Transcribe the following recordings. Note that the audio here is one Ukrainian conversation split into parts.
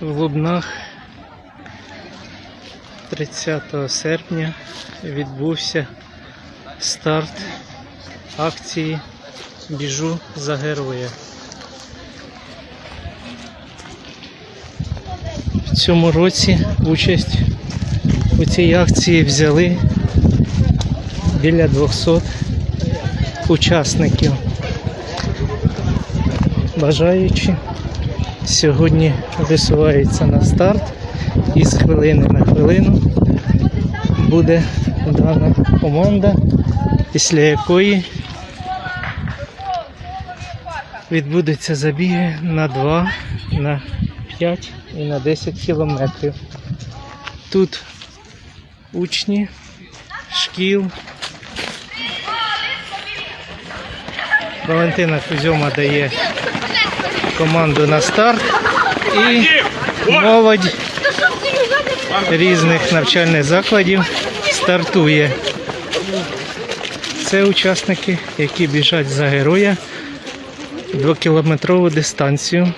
В Лубнах 30 серпня відбувся старт акції Біжу за героя. В цьому році участь у цій акції взяли біля 200 учасників. Бажаючи сьогодні висувається на старт і з хвилини на хвилину буде дана команда, після якої відбудуться забіги на 2, на 5 і на 10 кілометрів. Тут учні шкіл. Валентина Кузьома дає команду на старт і молодь різних навчальних закладів стартує. Це учасники, які біжать за героя двокілометрову дистанцію.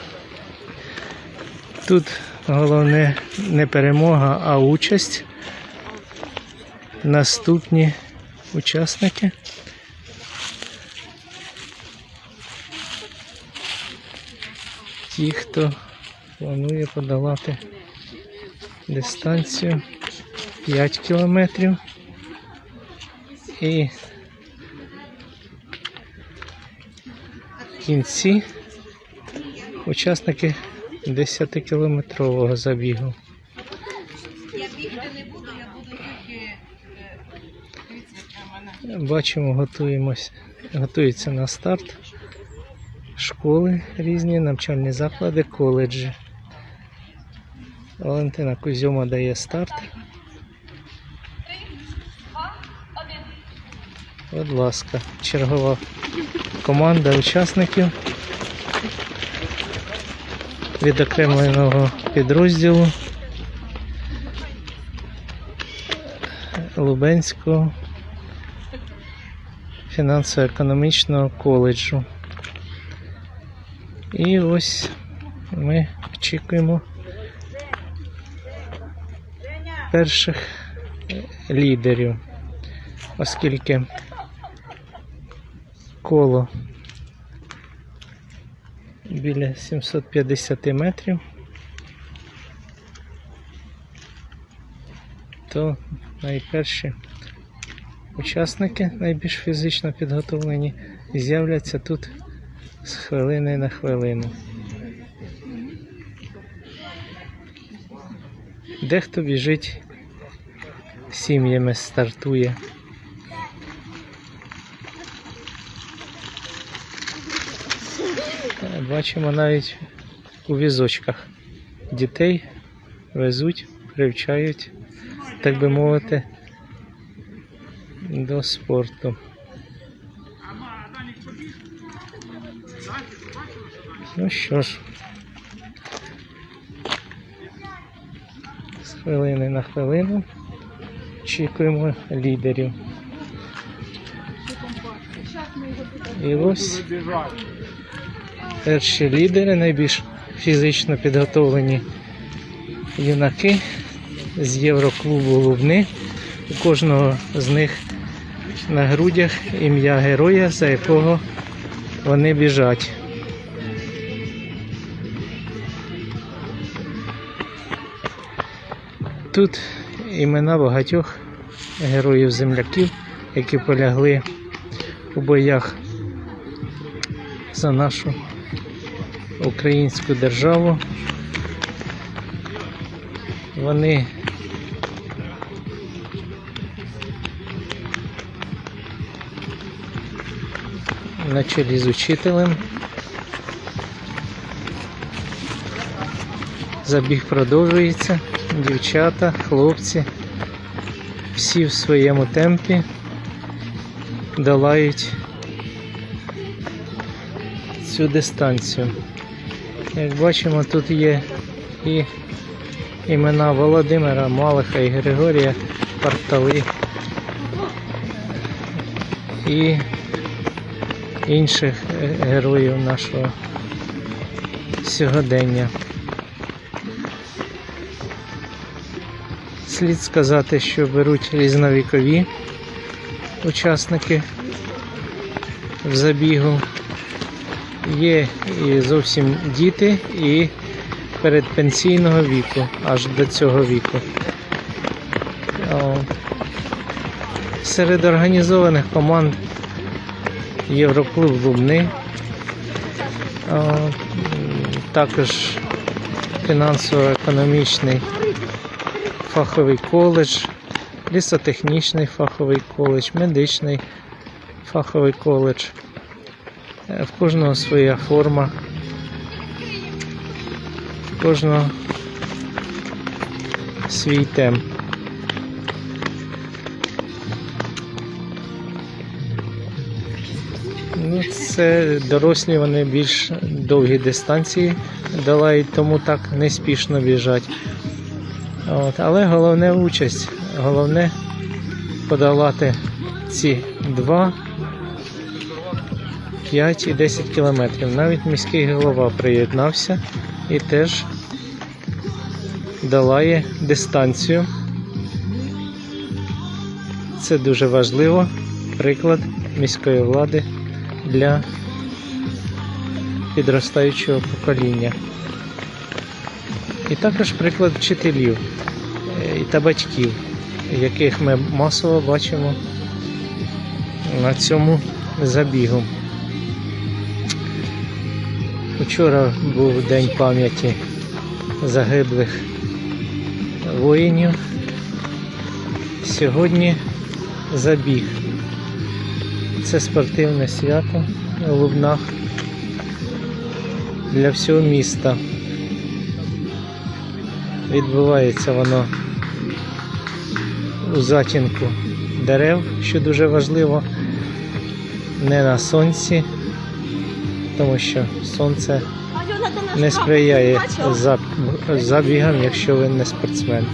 Тут головне не перемога, а участь. Наступні учасники. Ті, хто планує подолати дистанцію 5 кілометрів і кінці учасники 10-кілометрового забігу. Бачимо, готуємось, готуються на старт школи різні, навчальні заклади, коледжі. Валентина Кузьома дає старт. Будь ласка, чергова команда учасників відокремленого підрозділу Лубенського фінансово-економічного коледжу. І ось ми очікуємо перших лідерів, оскільки коло біля 750 метрів, то найперші учасники, найбільш фізично підготовлені, з'являться тут з хвилини на хвилину. Дехто біжить сім'ями стартує. Е, Бачимо навіть у візочках дітей везуть, привчають, так би мовити, до спорту. Ну що ж, з хвилини на хвилину очікуємо лідерів. І ось перші лідери, найбільш фізично підготовлені юнаки з Євроклубу Лубни. У кожного з них на грудях ім'я героя, за якого вони біжать. Тут імена багатьох героїв-земляків, які полягли у боях за нашу українську державу. Вони на чолі з учителем. Забіг продовжується. Дівчата, хлопці, всі в своєму темпі долають цю дистанцію. Як бачимо, тут є і імена Володимира, Малиха і Григорія Партали і інших героїв нашого сьогодення. Слід сказати, що беруть різновікові учасники в забігу. Є і зовсім діти, і передпенсійного віку, аж до цього віку. Серед організованих команд Євроклуб Лубни, також фінансово-економічний фаховий коледж, лісотехнічний фаховий коледж, медичний фаховий коледж. Е, В кожного своя форма, в кожного свій темп. Ну, це дорослі, вони більш довгі дистанції долають, тому так неспішно біжать. От, але головне участь. Головне подолати ці 2, 5 і 10 кілометрів. Навіть міський голова приєднався і теж долає дистанцію. Це дуже важливо. Приклад міської влади для підростаючого покоління. І також приклад вчителів е, та батьків, яких ми масово бачимо на цьому забігу. Вчора був День пам'яті загиблих воїнів. Сьогодні забіг. Це спортивне свято у Лубнах для всього міста. Відбувається воно у затінку дерев, що дуже важливо, не на сонці, тому що сонце не сприяє забігам, якщо ви не спортсмен.